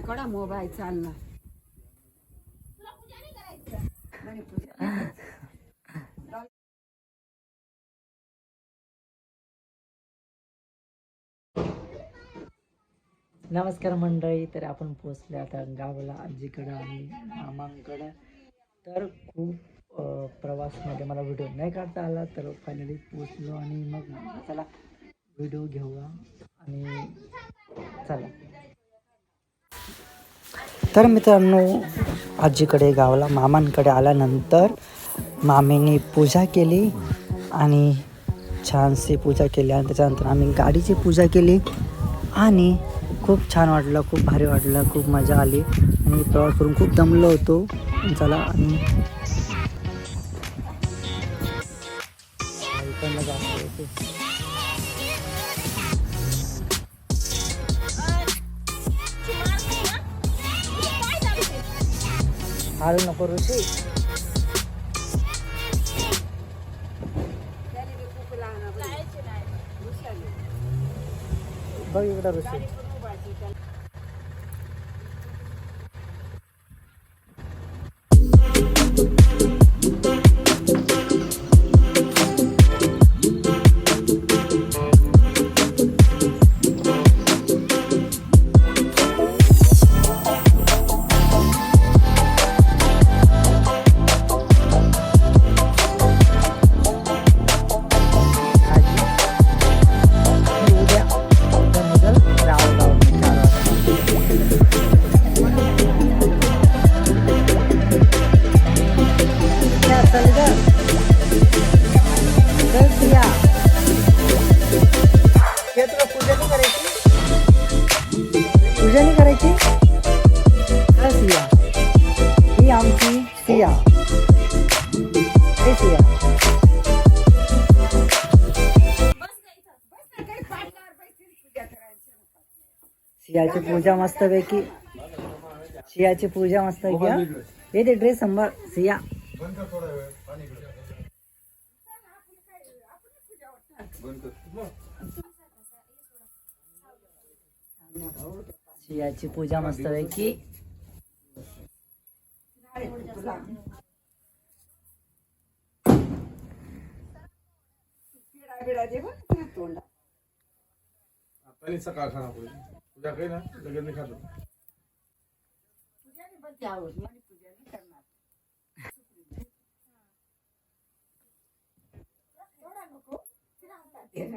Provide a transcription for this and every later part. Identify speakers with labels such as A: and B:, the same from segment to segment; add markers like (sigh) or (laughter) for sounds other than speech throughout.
A: कडा mobile चालणार.
B: नमस्कार मंडळी तर आपण पोचले आता गावाला आजीकडं आणि मामांकडं. तर खूप प्रवासमध्ये मला व्हिडिओ नाही काढता आला तर फायनली पोचलो आणि मग चला व्हिडिओ घेऊया आणि चला. तर मित्रांनो आजीकडे गावाला मामांकडे आल्यानंतर मामीने पूजा केली आणि छानशी पूजा केली आणि त्याच्यानंतर आम्ही गाडीची पूजा केली आणि खूप छान वाटलं खूप भारी वाटलं खूप मजा आली आणि प्रवास करून खूप दमलो होतो. चला आणि इकडनं जास्त होते. हारू नको ऋषी
A: त्याला
B: पूजा नाही करायची? चल सिया? ही आमची सिया. हे सियाची पूजा मस्त पैकी. सियाची पूजा मस्त हा? ते ड्रेस सांभाळ सिया. सियाची पूजा मस्त पैकी.
C: सकाळ खाना काही ना लगेच नाही खातो.
A: पूजा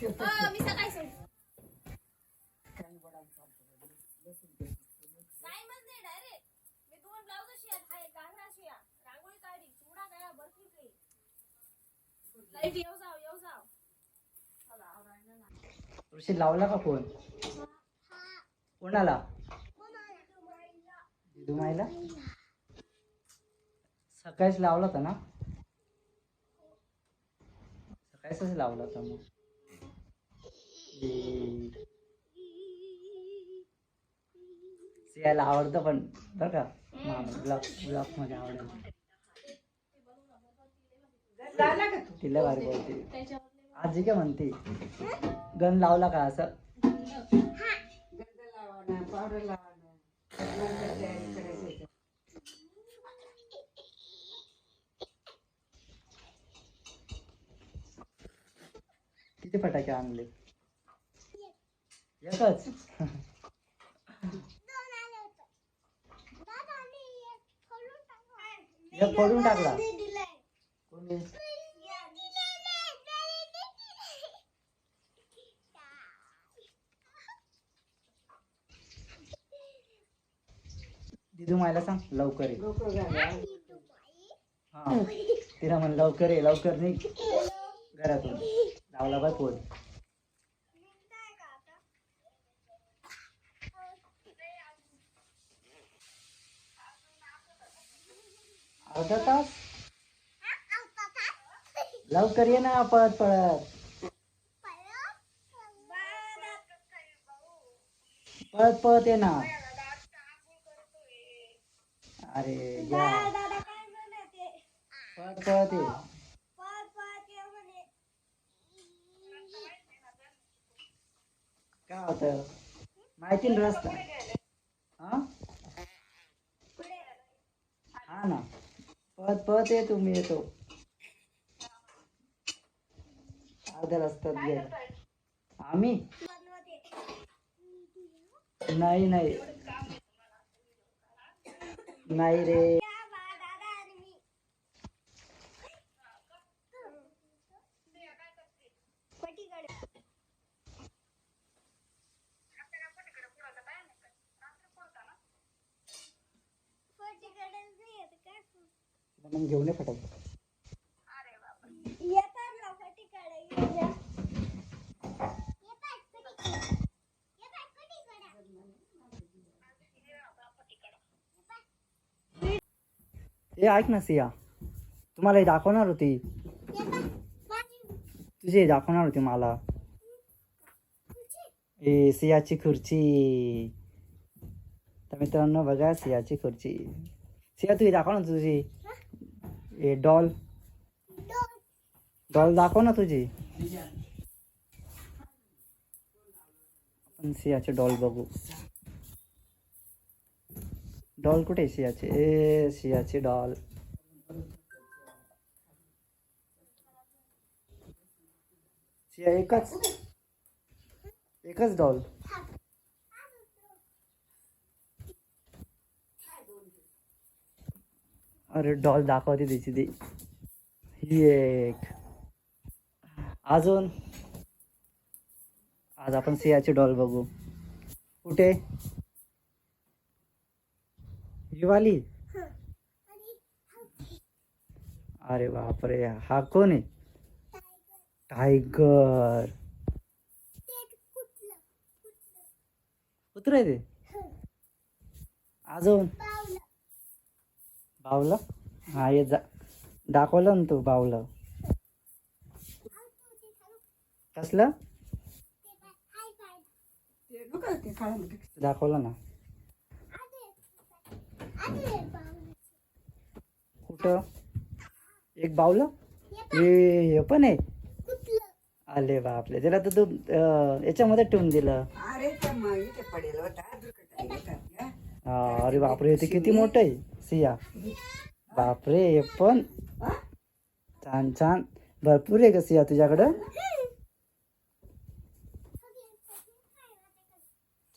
A: मी
C: बाळा केव्हा आला
B: मी आत्ताच थोड्यापूर्वी मामासोबतच
C: जेवण बोलून जेवण काही
A: अरे बाळा
B: हा खाल्ला ना मी एक
C: झाली कपडा भेटेल काय
B: ऋषी लावला का फोन कोणाला? दुमाईला सकाळीच लावला होता ना? सकाळीच लावला होता मग. सियाला आवडतं पण बरं का? मामा ब्लॉग ब्लॉगमध्ये आवडेल तिला भारी बोलते. आजी काय म्हणते? गन लावला का असं? किती फटाके आणले? एकच एक फोडून टाकला. कोणी? दिदू मायला सांग लवकर ये. हा. तिला म्हण लवकर ये लवकर नाही घरातून. लावला बाय फोन. अर्धा तास (laughs) लवकर ये ना पळत पळत. पळत पळत ये ना. अरे या. पळत पळत ये. काय होत? माहिती ना रस्ता. हा? हा ना. पळत पळत ये तुम्ही येतो. अर्ध्या रस्त्यात गेलो. आम्ही? नाही नाही. नाही रे. मग घेऊन ये फटाफट. ए ऐक ना सिया. तुम्हाला हे दाखवणार होती. तुझे हे दाखवणार होती मला. ए सियाची खुर्ची. तर मित्रांनो बघा सियाची खुर्ची. सिया तू हे दाखव ना तुझी. ए डॉल डॉल दाखव ना तुझी आपण सियाचे डॉल बघू डॉल कुठे आहे सियाचे ए सियाची डॉल सिया एकच एकच डॉल अरे डॉल दाखवते त्याची ती. ही एक. अजून. आज आपण सियाची डॉल बघू. कुठे? हिवाली? अरे बापरे हा कोण आहे? टायगर. कुत्र आहे ते? अजून. बावला? हा ये जा. दाखवलं ना तू बावलं. कसलं. दाखवलं ना. कुठं? एक बावलं? हे हे पण आहे आले बापले त्याला तर तू याच्यामध्ये ठेवून दिलं. हा, अरे बापरे ते किती मोठं आहे. सिया. बापरे हे पण छान छान. भरपूर आहे का सिया तुझ्याकडं.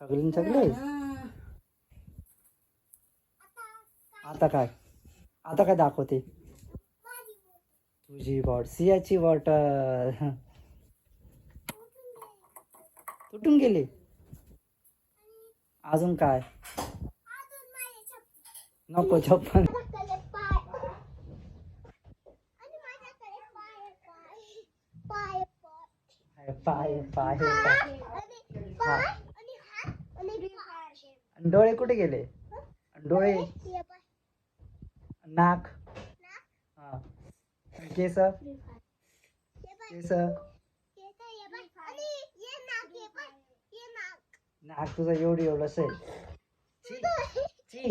B: सगळे सगळे आता काय? आता काय दाखवते? तुझी बॉट सियाची बॉटल तुटून गेली. अजून काय? नको चप्पल पाय पाय डोळे कुठे गेले? डोळे? नाक? हा. केस? केस? नाक तुझं एवढी एवढंच आहे छी,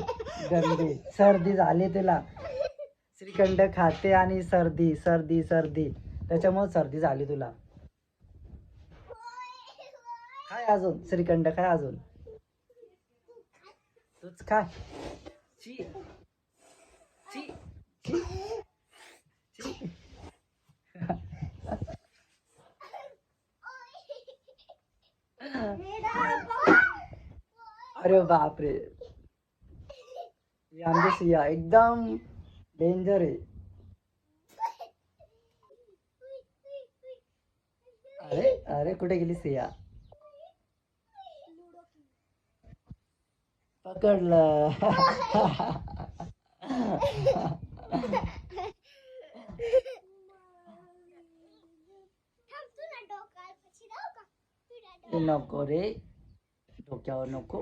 B: गंदी. सर्दी झाली तुला. श्रीखंड खाते आणि सर्दी सर्दी सर्दी. त्याच्यामुळे सर्दी झाली तुला. काय अजून. श्रीखंड काय अजून. तूच काय अरे बापरे. ही आमची सिया एकदम डेंजर आहे अरे अरे कुठे गेली सिया? पकडलं. नको रे. डोक्यावर नको.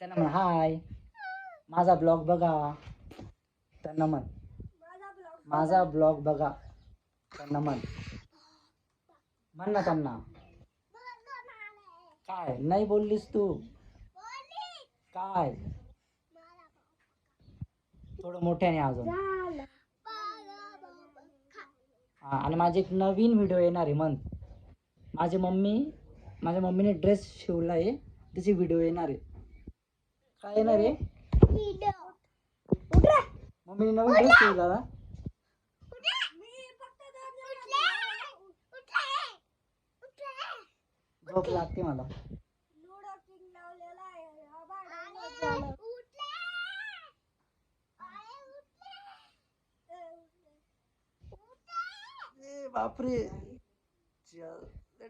B: त्यांना म्हणा हाय. माझा ब्लॉग बघा. तर नमन. माझा ब्लॉग बघा. तर नमन. म्हण ना त्यांना. काय? नाही बोललीस तू. काय? थोडं मोठ्याने अजून. हा आणि माझे एक नवीन व्हिडिओ येणार आहे मन माझी मम्मी माझ्या मम्मीने ड्रेस शिवला आहे त्याची व्हिडिओ येणार आहे. काय येणार आहे? मम्मीने नवीन ड्रेस शिवला ना झोप लागते मला. ए बापरे.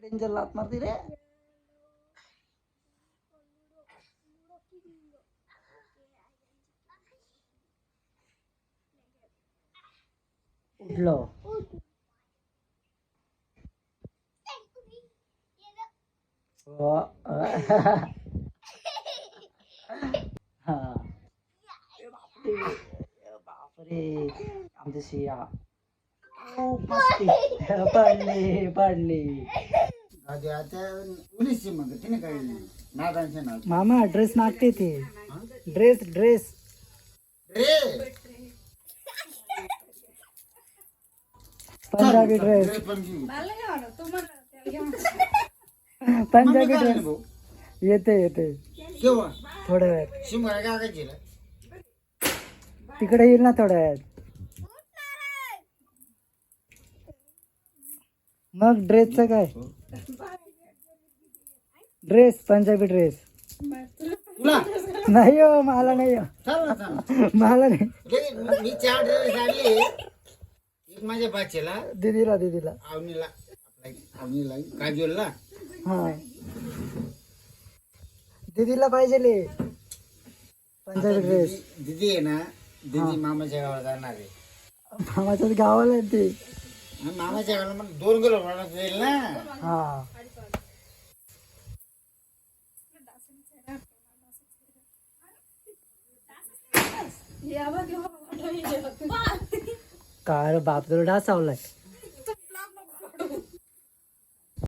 B: डेंजर लात मारती रे. उठलो हा बापरे शिया खूप मस्ती पडली पडली
D: आधी आता उन्नीसची मग तिने काय नादांचे नाद
B: मामा ड्रेस नागते ते ड्रेस ड्रेस
D: रे
B: पंजाबी ड्रेस पंजाबी ड्रेस येते येते. थोड्या वेळात. तिकडे येईल ना थोड्या वेळात. मग ड्रेसचं काय? ड्रेस पंजाबी ड्रेस
D: तुला?
B: नाही हो मला नाही हो.
D: चाल ना चाल
B: मला नाही.
D: लगेच मी चार ड्रेस आणले. एक माझ्या बाचेला
B: दिदीला दिदीला.
D: आवनीला आपला आवनीला काजोलला.
B: हा. दिदीला पाहिजे पंजाबी ड्रेस
D: दिदी आहे ना दिदी मामाच्या गावाला जाणार आहे.
B: मामाच्याच गावाला आहे ते.
D: आणि मामाच्या गावाला मग दोन किलो भाडं जाईल ना.
B: हा. काळ बापदरडा सावलाय